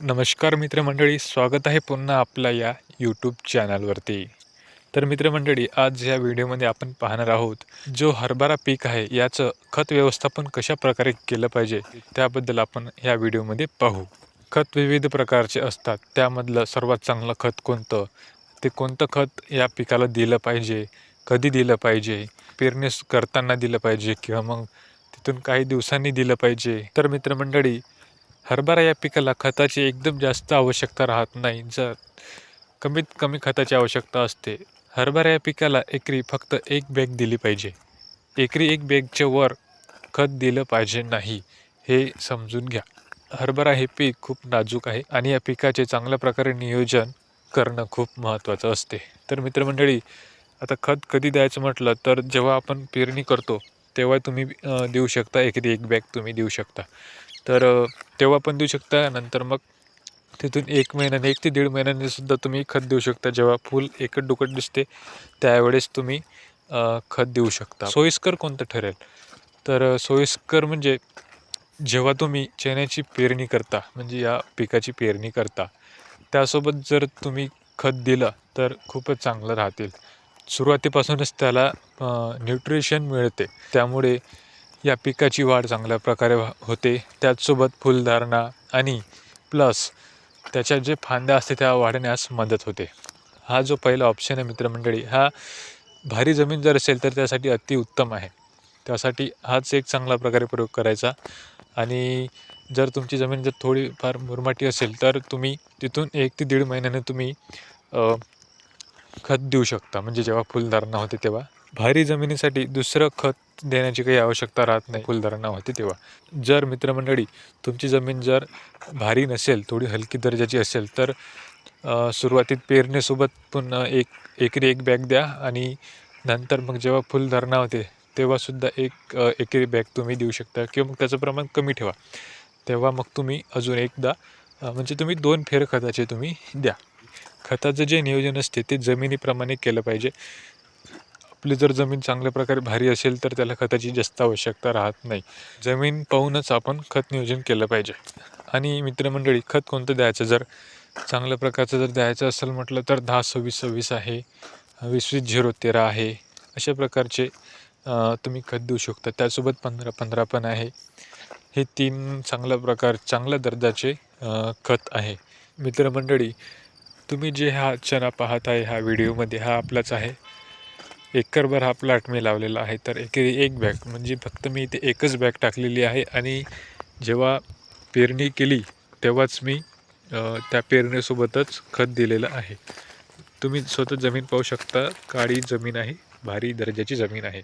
नमस्कार मित्रमंडळी स्वागत आहे पुन्हा आपल्या या यूट्यूब चॅनलवरती तर मित्रमंडळी आज या व्हिडिओमध्ये आपण पाहणार आहोत जो हरभरा पीक आहे याचं खत व्यवस्थापन कशा प्रकारे केलं पाहिजे त्याबद्दल आपण या व्हिडिओमध्ये पाहू. खत विविध प्रकारचे असतात त्यामधलं सर्वात चांगलं खत कोणतं? ते कोणतं खत या पिकाला दिलं पाहिजे कधी दिलं पाहिजे पेरणीस करताना दिलं पाहिजे किंवा मग तिथून काही दिवसांनी दिलं पाहिजे? तर मित्रमंडळी हरभरा या पिकाला खताची एकदम जास्त आवश्यकता राहत नाही. जर कमीत कमी खताची आवश्यकता असते हरभरा या पिकाला एकरी फक्त एक बॅग दिली पाहिजे. एकरी एक बॅगच्या वर खत दिलं पाहिजे नाही हे समजून घ्या. हरभरा हे पीक खूप नाजूक आहे आणि या पिकाचे चांगल्या प्रकारे नियोजन करणं खूप महत्त्वाचं असते. तर मित्रमंडळी आता खत कधी द्यायचं म्हटलं तर जेव्हा आपण पेरणी करतो तेव्हा तुम्ही देऊ शकता एकरी एक बॅग तुम्ही देऊ शकता. तर तेव्हा पण देऊ शकता. नंतर मग तिथून एक महिन्याने एक ते दीड महिन्याने सुद्धा तुम्ही खत देऊ शकता. जेव्हा फुल एकट दुकट दिसते त्यावेळेस तुम्ही खत देऊ शकता. सोयीस्कर कोणतं ठरेल? तर सोयीस्कर म्हणजे जेव्हा तुम्ही चण्याची पेरणी करता म्हणजे या पिकाची पेरणी करता त्यासोबत जर तुम्ही खत दिलं तर खूपच चांगलं राहतील. सुरुवातीपासूनच त्याला न्यूट्रिशन मिळते. त्यामुळे या पिकाची वाढ चांगल्या प्रकारे होते. त्याचसोबत फुलधारणा आणि प्लस त्याच्या जे फांद्या असते त्या वाढण्यास मदत होते. हा जो पहिला ऑप्शन आहे मित्रमंडळी हा भारी जमीन जर असेल तर त्यासाठी अतिउत्तम आहे. त्यासाठी हाच एक चांगला प्रकारे प्रयोग करायचा. आणि जर तुमची जमीन जर थोडीफार मुरमाटी असेल तर तुम्ही तिथून एक ते दीड महिन्याने तुम्ही खत देऊ शकता. म्हणजे जेव्हा फुलधारणा होते तेव्हा. भारी जमिनीसाठी दुसरं खत देण्याची काही आवश्यकता राहत नाही. फुलदारांना होते तेव्हा. जर मित्रमंडळी तुमची जमीन जर भारी नसेल थोडी हलकी दर्जाची असेल तर सुरुवातीत पेरणीसोबत पुन्हा एक एकरी एक बॅग द्या आणि नंतर मग जेव्हा फुलधारणा होते तेव्हासुद्धा एक एकरी बॅग तुम्ही देऊ शकता किंवा मग त्याचं प्रमाण कमी ठेवा. तेव्हा मग तुम्ही अजून एकदा म्हणजे तुम्ही दोन फेर खताचे तुम्ही द्या. खताचं जे नियोजन असते ते जमिनीप्रमाणे केलं पाहिजे. आपली जर जमीन चांगल्या प्रकारे भारी असेल तर त्याला खताची जास्त आवश्यकता राहत नाही. जमीन पाहूनच आपण खत नियोजन केलं पाहिजे. आणि मित्रमंडळी खत कोणतं द्यायचं? जर चांगल्या प्रकारचं जर द्यायचं असेल म्हटलं तर दहा सव्वीस सव्वीस आहे वीस वीस झिरो तेरा आहे. अशा प्रकारचे तुम्ही खत देऊ शकता. त्यासोबत पंधरा पंधरा पण आहे. हे तीन चांगल्या प्रकार चांगल्या दर्जाचे खत आहे. मित्रमंडळी तुम्ही जे हा चना पाहत आहे ह्या व्हिडिओमध्ये हा आपलाच आहे. एकरभर हा प्लॉट मी लावलेला आहे. तर एक एक बॅग म्हणजे फक्त मी इथे एकच बॅग टाकलेली आहे आणि जेव्हा पेरणी केली तेव्हाच मी त्या पेरणीसोबतच खत दिलेलं आहे. तुम्ही स्वतः जमीन पाहू शकता. काळी जमीन आहे भारी दर्जाची जमीन आहे.